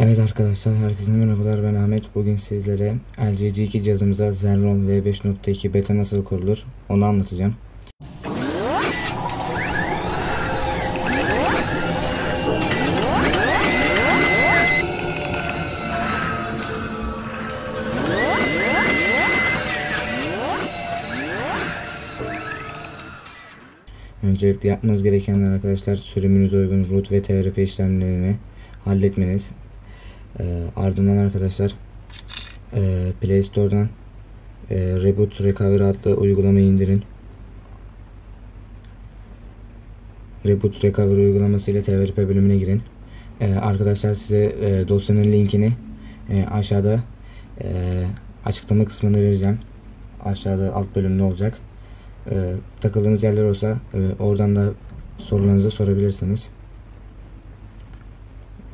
Evet arkadaşlar herkese merhabalar ben Ahmet. Bugün sizlere LG G2 cihazımıza Zenron V5.2 beta nasıl kurulur onu anlatacağım. Öncelikle yapmanız gerekenler arkadaşlar sürümünüze uygun root ve TRP işlemlerini halletmeniz. E, ardından arkadaşlar e, Play Store'dan e, Reboot Recovery adlı uygulamayı indirin. Reboot Recovery uygulaması ile TVRP bölümüne girin. E, arkadaşlar size e, dosyanın linkini e, aşağıda e, açıklama kısmında vereceğim. Aşağıda alt bölümde olacak. E, takıldığınız yerler olsa e, oradan da sorularınızı sorabilirsiniz.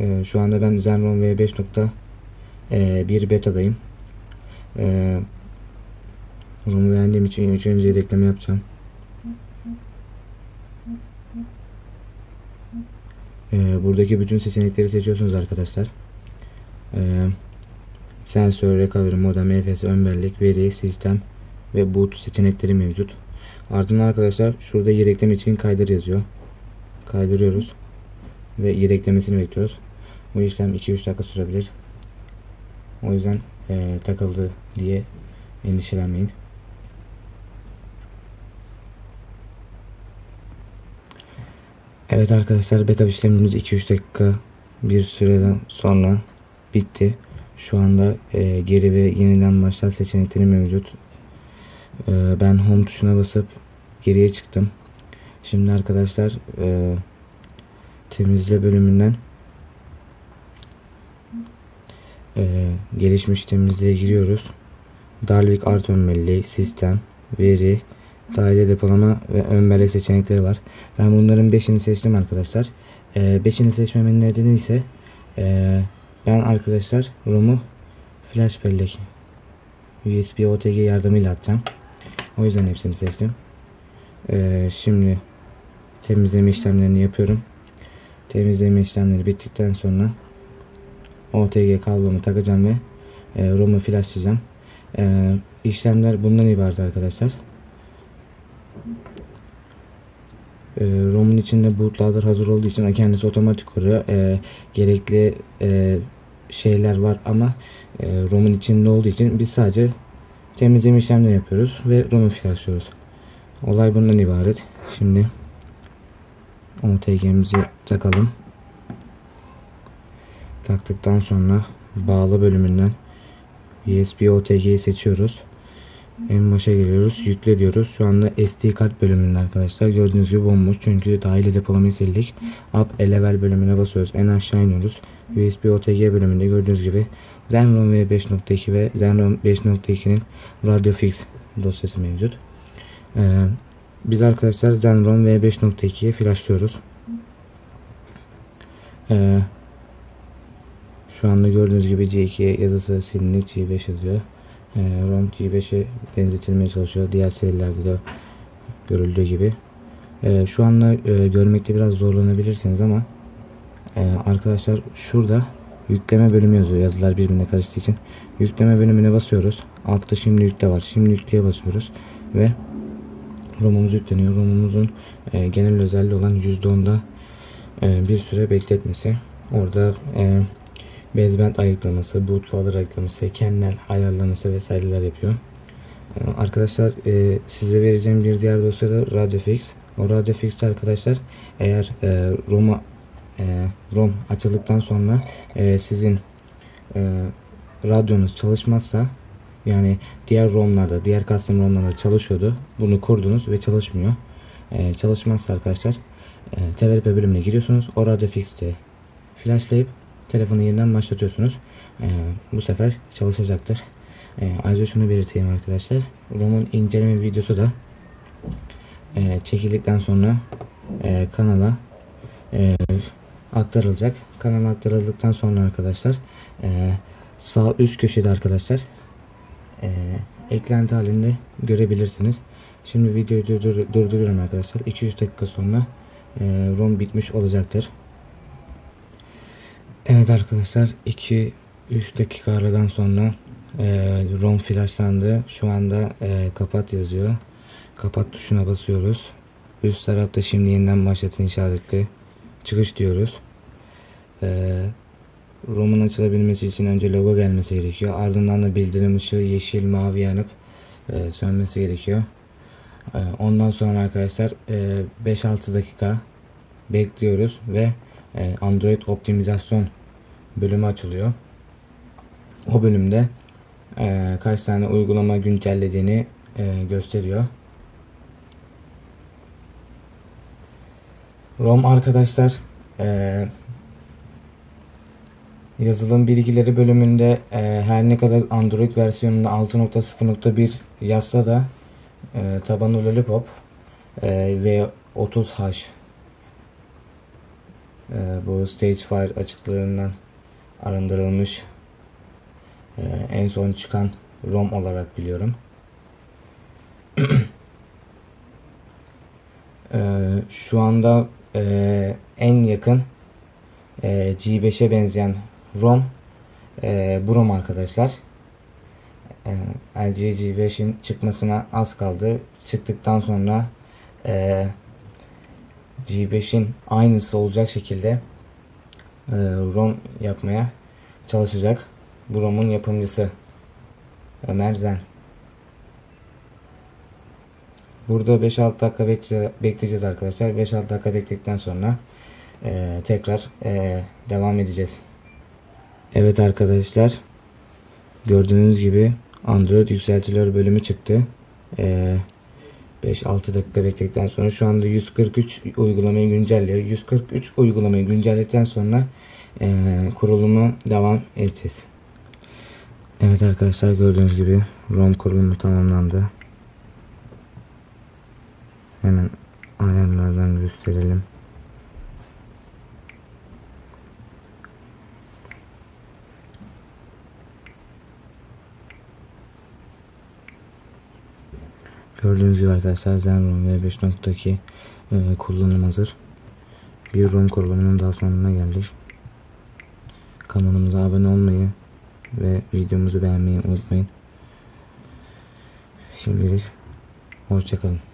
E, şu anda ben Zenron V5.1 betadayım. E, ROM'u beğendiğim için önce yedekleme yapacağım. E, buradaki bütün seçenekleri seçiyorsunuz arkadaşlar. E, sensör, recovery, modem, EFS, ön bellek, veri, sistem ve boot seçenekleri mevcut. Ardından arkadaşlar şurada yedekleme için kaydır yazıyor. Kaydırıyoruz ve yedeklemesini bekliyoruz. Bu işlem 2-3 dakika sürebilir. O yüzden e, takıldı diye endişelenmeyin. Evet arkadaşlar backup işlemimiz 2-3 dakika bir süreden sonra bitti. Şu anda e, geri ve yeniden başlat seçenekleri mevcut. E, ben home tuşuna basıp geriye çıktım. Şimdi arkadaşlar e, temizle bölümünden e, gelişmiş temizliğe giriyoruz. Dalvik art ön sistem, veri, daire depolama ve ön bellek seçenekleri var. Ben bunların 5'ini seçtim arkadaşlar. 5'ini e, seçmemin nedeni ise e, ben arkadaşlar ROM'u flash bellek USB OTG yardımıyla atacağım. O yüzden hepsini seçtim. E, şimdi temizleme işlemlerini yapıyorum. Temizleme işlemleri bittikten sonra OTG kablomu takacağım ve e, ROM'u flashlayacağım. E, işlemler bundan ibaret arkadaşlar. E, ROM'un içinde bootloader hazır olduğu için kendisi otomatik kuruyor. E, gerekli e, şeyler var ama e, ROM'un içinde olduğu için biz sadece temizleme işlemleri yapıyoruz ve ROM'u flashlıyoruz. Olay bundan ibaret. Şimdi OTG'mizi takalım taktıktan sonra bağlı bölümünden USB OTG'yi seçiyoruz. En başa geliyoruz. Yükle diyoruz. Şu anda SD kart bölümünde arkadaşlar. Gördüğünüz gibi bomboş. Çünkü dahili depolamayı sildik. Up level bölümüne basıyoruz. En aşağı iniyoruz. USB OTG bölümünde gördüğünüz gibi Zenron V5.2 ve Zenron 5.2'nin Radio Fix dosyası mevcut. Ee, biz arkadaşlar Zenron V5.2'ye flashlıyoruz. Ee, şu anda gördüğünüz gibi C2 yazısı silinip G5 yazıyor. E, ROM G5'e benzetilmeye çalışıyor. Diğer serilerde de görüldüğü gibi. E, şu anda e, görmekte biraz zorlanabilirsiniz ama e, arkadaşlar şurada yükleme bölümü yazıyor. Yazılar birbirine karıştığı için. Yükleme bölümüne basıyoruz. Altta şimdi yükle var. Şimdi yükleye basıyoruz ve ROM'umuz yükleniyor. ROM'umuzun e, genel özelliği olan %10'da e, bir süre bekletmesi. Orada e, bezbent ayıklaması, bootloader ayıklaması, kernel ayarlaması vesaireler yapıyor. Ee, arkadaşlar e, size vereceğim bir diğer dosya da RadioFix. O RadioFix'te arkadaşlar eğer e, ROM'a e, ROM açıldıktan sonra sizin radyonuz çalışmazsa yani diğer ROM'larda, diğer custom ROM'larda çalışıyordu. Bunu kurdunuz ve çalışmıyor. E, çalışmazsa arkadaşlar e, TVRP bölümüne giriyorsunuz. O RadioFix'te flashlayıp telefonu yeniden başlatıyorsunuz. E, bu sefer çalışacaktır. E, ayrıca şunu belirteyim arkadaşlar. ROM'un inceleme videosu da e, çekildikten sonra e, kanala e, aktarılacak. Kanala aktarıldıktan sonra arkadaşlar e, sağ üst köşede arkadaşlar e, eklenti halinde görebilirsiniz. Şimdi videoyu durdur durduruyorum arkadaşlar. 200 dakika sonra e, ROM bitmiş olacaktır. Evet arkadaşlar 2-3 dakika aradan sonra e, ROM flashlandı. Şu anda e, kapat yazıyor. Kapat tuşuna basıyoruz. Üst tarafta şimdi yeniden başlatın işaretli. Çıkış diyoruz. E, ROM'un açılabilmesi için önce logo gelmesi gerekiyor. Ardından da bildirim ışığı yeşil mavi yanıp e, sönmesi gerekiyor. E, ondan sonra arkadaşlar e, 5-6 dakika bekliyoruz ve Android optimizasyon bölümü açılıyor. O bölümde e, kaç tane uygulama güncellediğini e, gösteriyor. ROM arkadaşlar e, yazılım bilgileri bölümünde e, her ne kadar Android versiyonunda 6.0.1 yazsa da e, tabanı Lollipop e, ve 30H e, bu Stagefire açıklarından arındırılmış e, en son çıkan ROM olarak biliyorum. e, şu anda en yakın e, G5'e benzeyen ROM bu ROM arkadaşlar. LG G5'in çıkmasına az kaldı. Çıktıktan sonra e, G5'in aynısı olacak şekilde e, ROM yapmaya çalışacak. Bu ROM'un yapımcısı Ömer Zen. Burada 5-6 dakika bekleyeceğiz arkadaşlar. 5-6 dakika bekledikten sonra e, tekrar e, devam edeceğiz. Evet arkadaşlar. Gördüğünüz gibi Android yükseltiler bölümü çıktı. E, 5-6 dakika bekledikten sonra şu anda 143 uygulamayı güncelliyor. 143 uygulamayı güncelledikten sonra e, kurulumu devam edeceğiz. Evet arkadaşlar gördüğünüz gibi ROM kurulumu tamamlandı. Hemen ayarlardan gösterelim. Gördüğünüz gibi arkadaşlar Zenron V5.2 e, kullanım hazır. Bir ROM kurulumunun daha sonuna geldik. Kanalımıza abone olmayı ve videomuzu beğenmeyi unutmayın. Şimdilik hoşçakalın.